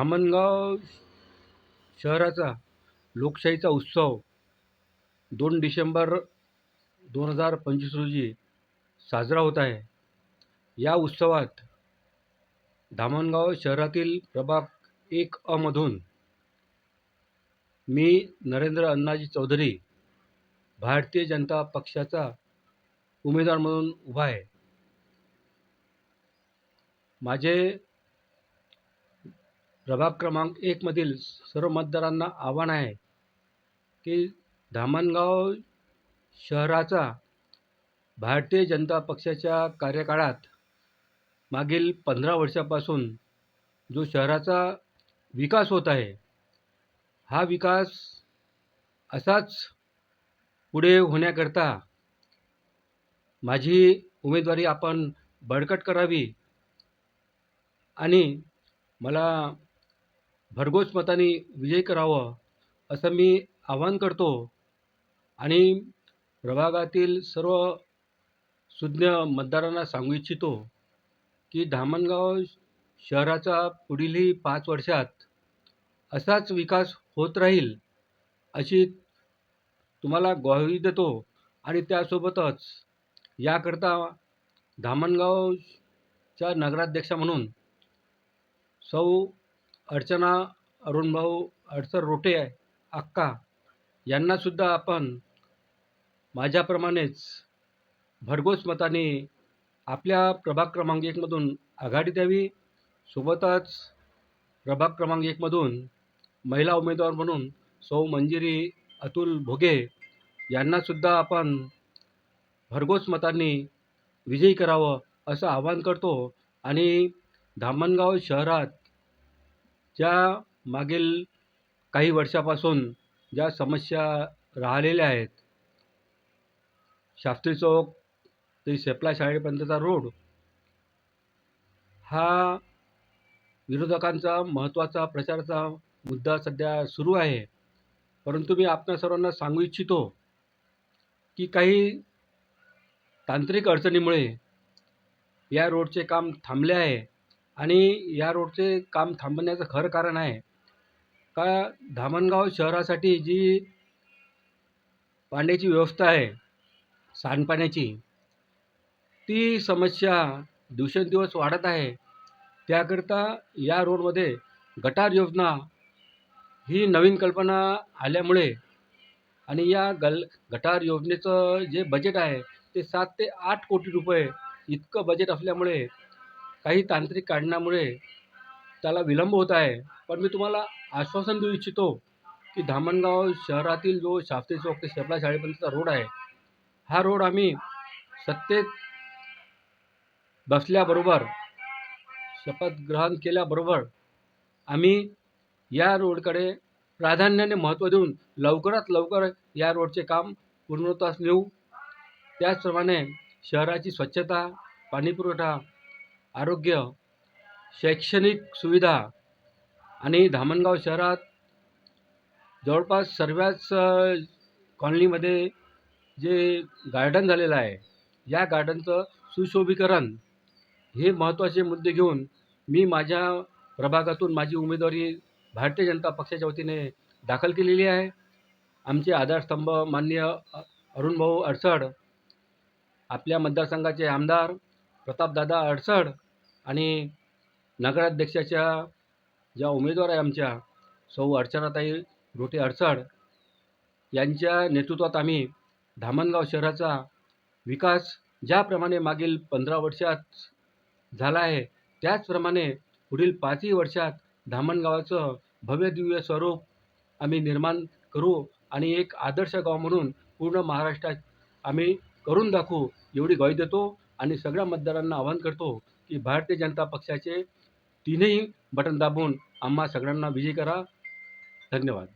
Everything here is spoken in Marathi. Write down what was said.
धामणगाव शहराचा लोकशाहीचा उत्सव दोन डिसेंबर दोन हजार पंचवीस रोजी साजरा होत आहे. या उत्सवात धामणगाव शहरातील प्रभाग एक अमधून मी नरेंद्र अण्णाजी चौधरी भारतीय जनता पक्षाचा उमेदवार म्हणून उभा आहे. माझे प्रभाग क्रमांक एकमधील सर्व मतदारांना आव्हान आहे की धामणगाव शहराचा भारतीय जनता पक्षाच्या कार्यकाळात मागील पंधरा वर्षापासून जो शहराचा विकास होत आहे हा विकास असाच पुढे होण्याकरता माझी उमेदवारी आपण बळकट करावी आणि मला भरघोस मताने विजयी करावं असं मी आवाहन करतो. आणि प्रभागातील सर्व सुज्ञ मतदारांना सांगू इच्छितो की धामणगाव शहराचा पुढीलही पाच वर्षात असाच विकास होत राहील अशी तुम्हाला ग्वाही देतो. आणि त्यासोबतच याकरता धामणगावच्या नगराध्यक्षा म्हणून सौ अर्चना अरुणभाऊ अडसर रोटे अक्का यांनासुद्धा आपण माझ्याप्रमाणेच भरघोस मताने आपल्या प्रभाग क्रमांक एकमधून आघाडी द्यावी. सोबतच प्रभाग क्रमांक एकमधून महिला उमेदवार म्हणून सौ मंजिरी अतुल भोगे यांनासुद्धा आपण भरघोस मतांनी विजयी करावं असं आवाहन करतो. आणि धामणगाव शहरात ज्या मागील काही वर्षापासून ज्या समस्या राहिलेल्या आहेत शास्त्री चौक ते सेपला शाळेपर्यंतचा रोड हा विरोधकांचा महत्त्वाचा प्रचाराचा मुद्दा सध्या सुरू आहे. परंतु मी आपल्या सर्वांना सांगू इच्छितो की काही तांत्रिक अडचणीमुळे या रोडचे काम थांबले आहे. आणि या रोडचे काम थांबण्याचं खरं कारण आहे का धामणगाव शहरासाठी जी पाण्याची व्यवस्था आहे सांडपाण्याची ती समस्या दिवसेंदिवस वाढत आहे. त्याकरता या रोडमध्ये गटार योजना ही नवीन कल्पना आल्यामुळे आणि या गल गटार योजनेचं जे बजेट आहे ते सात ते आठ कोटी रुपये इतकं बजेट असल्यामुळे काही तांत्रिक कारणामुळे त्याला विलंब होत आहे. पण मी तुम्हाला आश्वासन देऊ इच्छितो की धामणगाव शहरातील जो शास्त्री चौक ते शेपला शाळेपर्यंतचा रोड आहे हा रोड आम्ही सत्तेत बसल्याबरोबर शपथ ग्रहण केल्याबरोबर आम्ही या रोडकडे प्राधान्याने महत्त्व देऊन लवकरात लवकर या रोडचे काम पूर्णत्वास नेऊ. त्याचप्रमाणे शहराची स्वच्छता पाणीपुरवठा आरोग्य शैक्षणिक सुविधा आणि धामणगाव शहरात जवळपास सर्वच कॉलनीमध्ये जे गार्डन झालेलं आहे या गार्डनचं सुशोभीकरण हे महत्त्वाचे मुद्दे घेऊन मी माझ्या प्रभागातून माझी उमेदवारी भारतीय जनता पक्षाच्या वतीने दाखल केलेली आहे. आमचे आधारस्तंभ माननीय अरुणभाऊ अडसड आपल्या मतदारसंघाचे आमदार प्रतापदादा अडसड आणि नगराध्यक्षाच्या ज्या उमेदवार आहे आमच्या सौ अर्चनाताई रोटे अडसड यांच्या नेतृत्वात आम्ही धामणगाव शहराचा विकास ज्याप्रमाणे मागील पंधरा वर्षात झाला आहे त्याचप्रमाणे पुढील पाचही वर्षात धामणगावाचं भव्यदिव्य स्वरूप आम्ही निर्माण करू आणि एक आदर्श गाव म्हणून पूर्ण महाराष्ट्रात आम्ही करून दाखवू एवढी ग्वाही देतो. आणि सगळ्या मतदारांना आवाहन करतो की भारतीय जनता पक्षाचे तीनही बटन दाबून आम्हा सगळ्यांना विजयी करा. धन्यवाद.